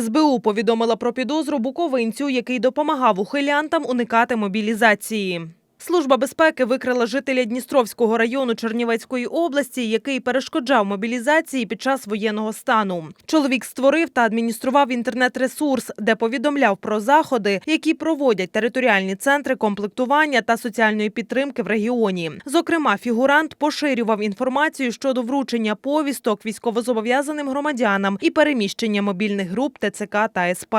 СБУ повідомила про підозру буковинцю, який допомагав ухилянтам уникати мобілізації. Служба безпеки викрила жителя Дністровського району Чернівецької області, який перешкоджав мобілізації під час воєнного стану. Чоловік створив та адміністрував інтернет-ресурс, де повідомляв про заходи, які проводять територіальні центри комплектування та соціальної підтримки в регіоні. Зокрема, фігурант поширював інформацію щодо вручення повісток військовозобов'язаним громадянам і переміщення мобільних груп ТЦК та СП.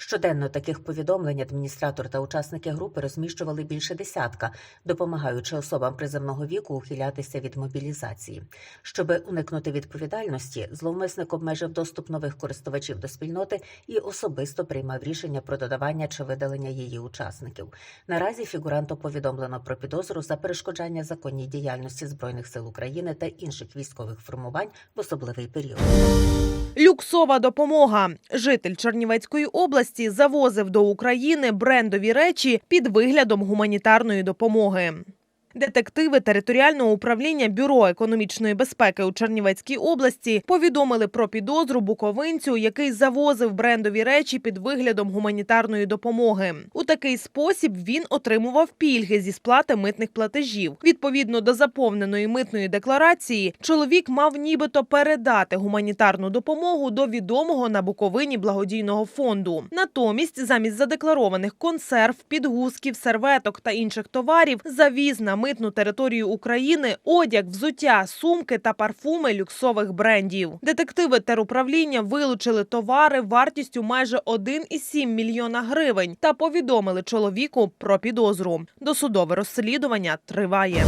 Щоденно таких повідомлень адміністратор та учасники групи розміщували більше десятка, допомагаючи особам приземного віку ухилятися від мобілізації. Щоби уникнути відповідальності, зловмисник обмежив доступ нових користувачів до спільноти і особисто приймав рішення про додавання чи видалення її учасників. Наразі фігуранту повідомлено про підозру за перешкоджання законній діяльності збройних сил України та інших військових формувань в особливий період. Люксова допомога. Житель Чернівецької області завозив до України брендові речі під виглядом гуманітарної допомоги. Детективи територіального управління Бюро економічної безпеки у Чернівецькій області повідомили про підозру буковинцю, який завозив брендові речі під виглядом гуманітарної допомоги. У такий спосіб він отримував пільги зі сплати митних платежів. Відповідно до заповненої митної декларації, чоловік мав нібито передати гуманітарну допомогу до відомого на Буковині благодійного фонду. Натомість, замість задекларованих консерв, підгузків, серветок та інших товарів, завіз на митну територію України одяг, взуття, сумки та парфуми люксових брендів. Детективи теруправління вилучили товари вартістю майже 1,7 мільйона гривень та повідомили чоловіку про підозру. Досудове розслідування триває.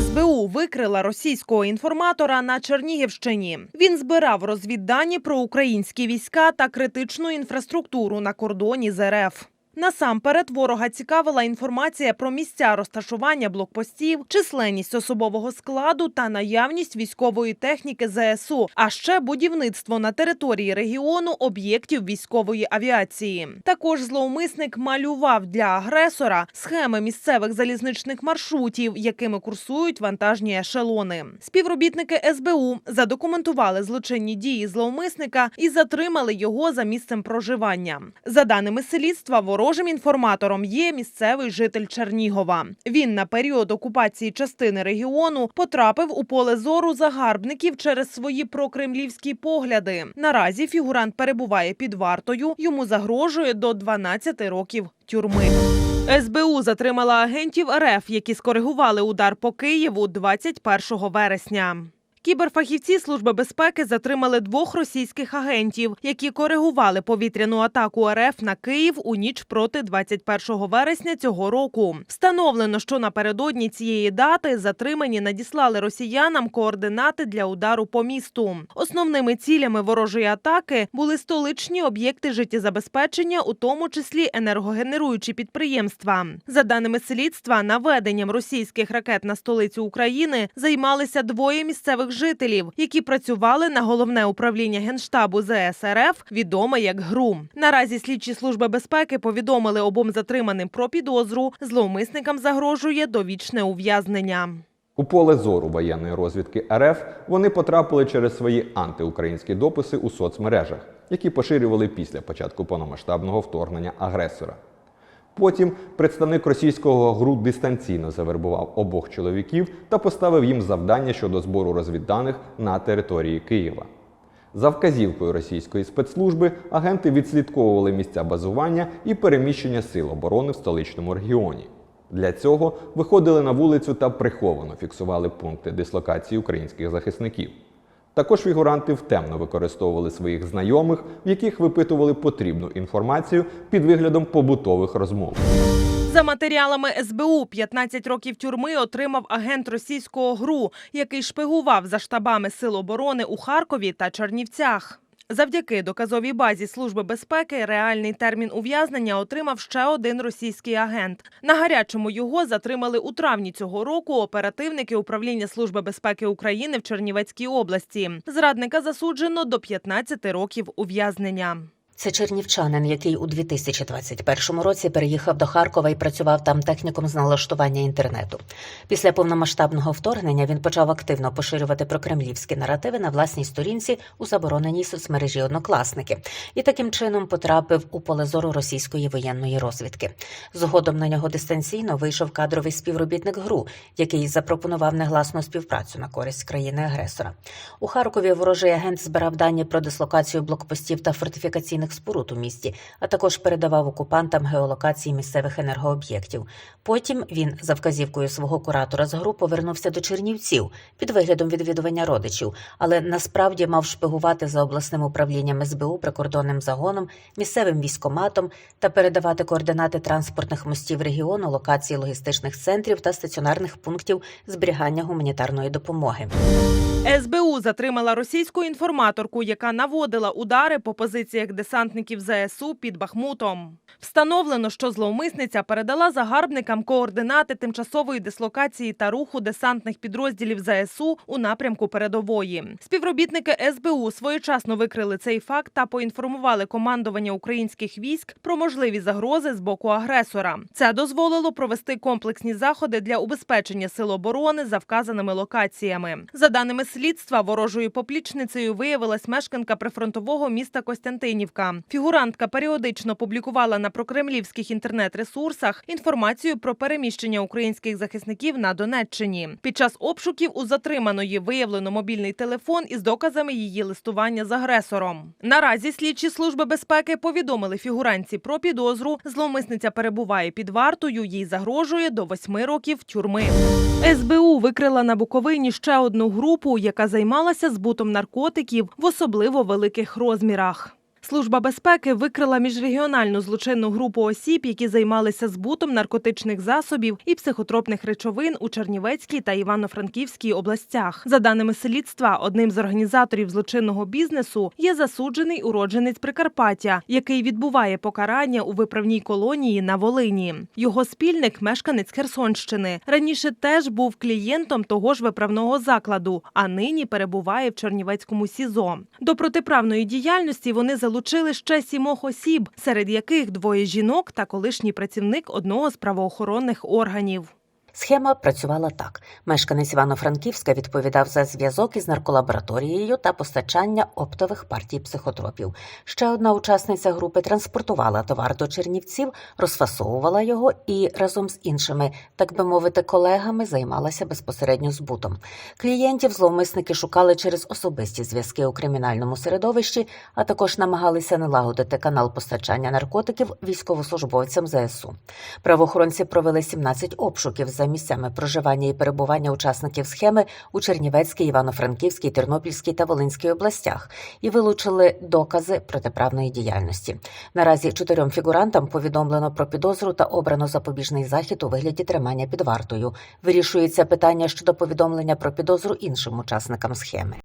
СБУ викрила російського інформатора на Чернігівщині. Він збирав розвіддані про українські війська та критичну інфраструктуру на кордоні з РФ. Насамперед ворога цікавила інформація про місця розташування блокпостів, численність особового складу та наявність військової техніки ЗСУ, а ще будівництво на території регіону об'єктів військової авіації. Також зловмисник малював для агресора схеми місцевих залізничних маршрутів, якими курсують вантажні ешелони. Співробітники СБУ задокументували злочинні дії зловмисника і затримали його за місцем проживання. За даними слідства, ворожим інформатором є місцевий житель Чернігова. Він на період окупації частини регіону потрапив у поле зору загарбників через свої прокремлівські погляди. Наразі фігурант перебуває під вартою. Йому загрожує до 12 років тюрми. СБУ затримала агентів РФ, які скоригували удар по Києву 21 вересня. Кіберфахівці Служби безпеки затримали двох російських агентів, які коригували повітряну атаку РФ на Київ у ніч проти 21 вересня цього року. Встановлено, що напередодні цієї дати затримані надіслали росіянам координати для удару по місту. Основними цілями ворожої атаки були столичні об'єкти життєзабезпечення, у тому числі енергогенеруючі підприємства. За даними слідства, наведенням російських ракет на столицю України займалися двоє місцевих жителів, які працювали на головне управління генштабу ЗС РФ, відоме як ГРУ. Наразі слідчі служби безпеки повідомили обом затриманим про підозру. Зловмисникам загрожує довічне ув'язнення. У поле зору воєнної розвідки РФ вони потрапили через свої антиукраїнські дописи у соцмережах, які поширювали після початку повномасштабного вторгнення агресора. Потім представник російського ГРУ дистанційно завербував обох чоловіків та поставив їм завдання щодо збору розвідданих на території Києва. За вказівкою російської спецслужби агенти відслідковували місця базування і переміщення сил оборони в столичному регіоні. Для цього виходили на вулицю та приховано фіксували пункти дислокації українських захисників. Також фігуранти втемно використовували своїх знайомих, в яких випитували потрібну інформацію під виглядом побутових розмов. За матеріалами СБУ 15 років тюрми отримав агент російського ГРУ, який шпигував за штабами Сил оборони у Харкові та Чернівцях. Завдяки доказовій базі Служби безпеки реальний термін ув'язнення отримав ще один російський агент. На гарячому його затримали у травні цього року оперативники управління Служби безпеки України в Чернівецькій області. Зрадника засуджено до 15 років ув'язнення. Це чернівчанин, який у 2021 році переїхав до Харкова і працював там техніком з налаштування інтернету. Після повномасштабного вторгнення він почав активно поширювати прокремлівські наративи на власній сторінці у забороненій соцмережі Однокласники і таким чином потрапив у поле зору російської воєнної розвідки. Згодом на нього дистанційно вийшов кадровий співробітник ГРУ, який запропонував негласну співпрацю на користь країни-агресора. У Харкові ворожий агент збирав дані про дислокацію блокпостів та фортифікаційних споруд у місті, а також передавав окупантам геолокації місцевих енергооб'єктів. Потім він, за вказівкою свого куратора з ГРУ, повернувся до Чернівців під виглядом відвідування родичів, але насправді мав шпигувати за обласним управлінням СБУ, прикордонним загоном, місцевим військоматом та передавати координати транспортних мостів регіону, локації логістичних центрів та стаціонарних пунктів зберігання гуманітарної допомоги. СБУ затримала російську інформаторку, яка наводила удари по позиціях десантників ЗСУ під Бахмутом. Встановлено, що зловмисниця передала загарбникам координати тимчасової дислокації та руху десантних підрозділів ЗСУ у напрямку передової. Співробітники СБУ своєчасно викрили цей факт та поінформували командування українських військ про можливі загрози з боку агресора. Це дозволило провести комплексні заходи для убезпечення сил оборони за вказаними локаціями. За даними слідства, ворожою поплічницею виявилась мешканка прифронтового міста Костянтинівка. Фігурантка періодично публікувала на прокремлівських інтернет-ресурсах інформацію про переміщення українських захисників на Донеччині. Під час обшуків у затриманої виявлено мобільний телефон із доказами її листування з агресором. Наразі слідчі служби безпеки повідомили фігуранці про підозру. Зловмисниця перебуває під вартою. Їй загрожує до восьми років тюрми. СБУ викрила на Буковині ще одну групу, яка займалася збутом наркотиків в особливо великих розмірах. Служба безпеки викрила міжрегіональну злочинну групу осіб, які займалися збутом наркотичних засобів і психотропних речовин у Чернівецькій та Івано-Франківській областях. За даними слідства, одним з організаторів злочинного бізнесу є засуджений уродженець Прикарпаття, який відбуває покарання у виправній колонії на Волині. Його спільник мешканець Херсонщини. Раніше теж був клієнтом того ж виправного закладу, а нині перебуває в Чернівецькому СІЗО. До протиправної діяльності вони залучили ще сімох осіб, серед яких двоє жінок та колишній працівник одного з правоохоронних органів. Схема працювала так: мешканець Івано-Франківська відповідав за зв'язок із нарколабораторією та постачання оптових партій психотропів. Ще одна учасниця групи транспортувала товар до Чернівців, розфасовувала його і разом з іншими, так би мовити, колегами займалася безпосередньо збутом. Клієнтів зловмисники шукали через особисті зв'язки у кримінальному середовищі, а також намагалися налагодити канал постачання наркотиків військовослужбовцям ЗСУ. Правоохоронці провели 17 обшуків за місцями проживання і перебування учасників схеми у Чернівецькій, Івано-Франківській, Тернопільській та Волинській областях і вилучили докази протиправної діяльності. Наразі чотирьом фігурантам повідомлено про підозру та обрано запобіжний захід у вигляді тримання під вартою. Вирішується питання щодо повідомлення про підозру іншим учасникам схеми.